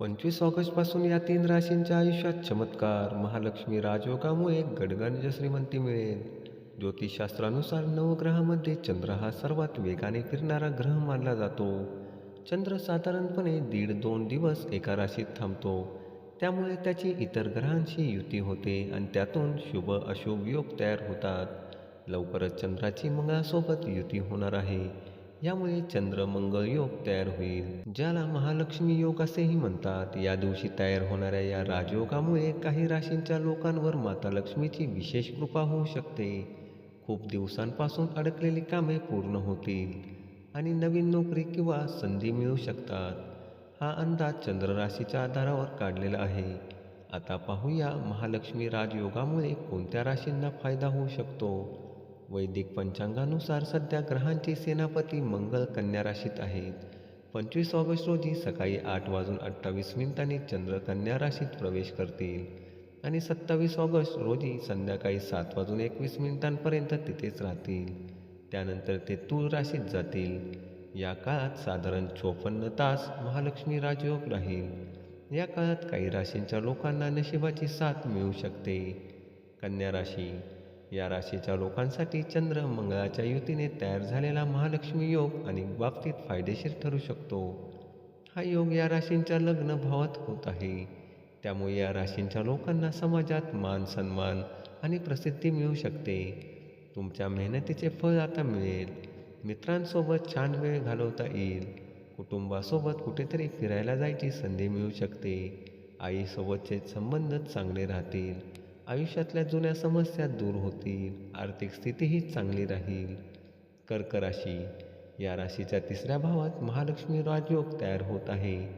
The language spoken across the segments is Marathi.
पंचवीस ऑगस्टपासून या तीन राशींच्या आयुष्यात चमत्कार महालक्ष्मी राजयोगामुळे गडगंज श्रीमंती मिळेल. ज्योतिषशास्त्रानुसार नवग्रहामध्ये चंद्र हा सर्वात वेगाने फिरणारा ग्रह मानला जातो. चंद्र साधारणपणे दीड दोन दिवस एका राशीत थांबतो. त्यामुळे त्याची इतर ग्रहांशी युती होते आणि त्यातून शुभ अशुभ योग तयार होतात. लवकरच चंद्राची मंगळासोबत युती होणार आहे. यामुळे चंद्रमंगळ योग तयार होईल. ज्याला महालक्ष्मी योग असेही म्हणतात या दिवशी तयार होणाऱ्या या राजयोगामुळे काही राशींच्या लोकांवर माता लक्ष्मीची विशेष कृपा होऊ शकते. खूप दिवसांपासून अडकलेली कामे पूर्ण होतील आणि नवीन नोकरी किंवा संधी मिळू शकतात. हा अंदाज चंद्र राशीच्या आधारावर काढलेला आहे. आता पाहूया महालक्ष्मी राजयोगामुळे कोणत्या राशींना फायदा होऊ शकतो? वैदिक पंचांगानुसार सध्या ग्रहांचे सेनापती मंगल कन्या राशीत आहेत. पंचवीस ऑगस्ट रोजी सकाळी आठ वाजून अठ्ठावीस मिनिटांनी चंद्र कन्या राशीत प्रवेश करतील. आणि सत्तावीस ऑगस्ट रोजी संध्याकाळी सात वाजून एकवीस मिनिटांपर्यंत तिथेच राहतील. त्यानंतर ते तूळ राशीत जातील. या काळात साधारण चोपन्न तास महालक्ष्मी राजयोग राहील. या काळात काही राशींच्या लोकांना नशिबाची साथ मिळू शकते. कन्या राशी या राशीच्या लोकांसाठी चंद्र मंगळाच्या युतीने तयार झालेला महालक्ष्मी योग अनेक बाबतीत फायदेशीर ठरू शकतो. हा योग या राशींच्या लग्न भावात होत आहे. त्यामुळे या राशींच्या लोकांना समाजात मान सन्मान आणि प्रसिद्धी मिळू शकते. तुमच्या मेहनतीचे फळ आता मिळेल. मित्रांसोबत छान वेळ घालवता येईल. कुटुंबासोबत कुठेतरी फिरायला जायची संधी मिळू शकते. आईसोबतचे संबंध चांगले राहतील. आयुष्यातल्या जुन्या समस्या दूर होतील आर्थिक स्थितीही चांगली राहील. कर्क राशी या राशीच्या तिसऱ्या भावात महालक्ष्मी राजयोग तयार होत आहे.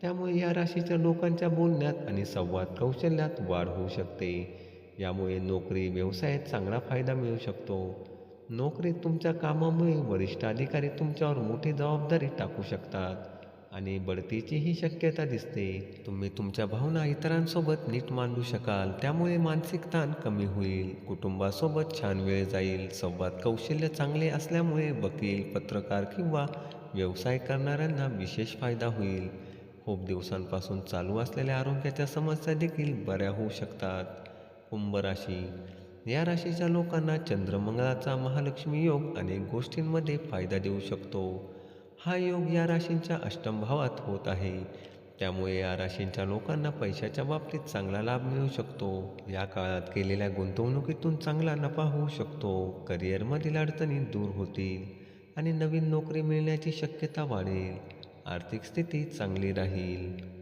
त्यामुळे या राशीच्या लोकांच्या बोलण्यात आणि संवाद कौशल्यात वाढ होऊ शकते. यामुळे नोकरी व्यवसायात चांगला फायदा मिळू शकतो. नोकरीत तुमच्या कामामुळे वरिष्ठ अधिकारी तुमच्यावर मोठी जबाबदारी टाकू शकतात. आणि बढतीचीही शक्यता दिसते. तुम्ही तुमच्या भावना इतरांसोबत नीट मांडू शकाल. त्यामुळे मानसिक ताण कमी होईल. कुटुंबासोबत छान वेळ जाईल. संवाद कौशल्य चांगले असल्यामुळे वकील पत्रकार किंवा व्यवसाय करणाऱ्यांना विशेष फायदा होईल. खूप दिवसांपासून चालू असलेल्या आरोग्याच्या समस्या देखील बऱ्या होऊ शकतात. कुंभ राशी. या राशीच्या लोकांना चंद्रमंगळाचा महालक्ष्मी योग अनेक गोष्टींमध्ये फायदा देऊ शकतो. हा योग या राशींच्या अष्टमभावात होत आहे. त्यामुळे या राशींच्या लोकांना पैशाच्या बाबतीत चांगला लाभ मिळू शकतो. या काळात केलेल्या गुंतवणुकीतून चांगला नफा होऊ शकतो. करिअरमधील अडचणी दूर होतील आणि नवीन नोकरी मिळण्याची शक्यता वाढेल. आर्थिक स्थिती चांगली राहील.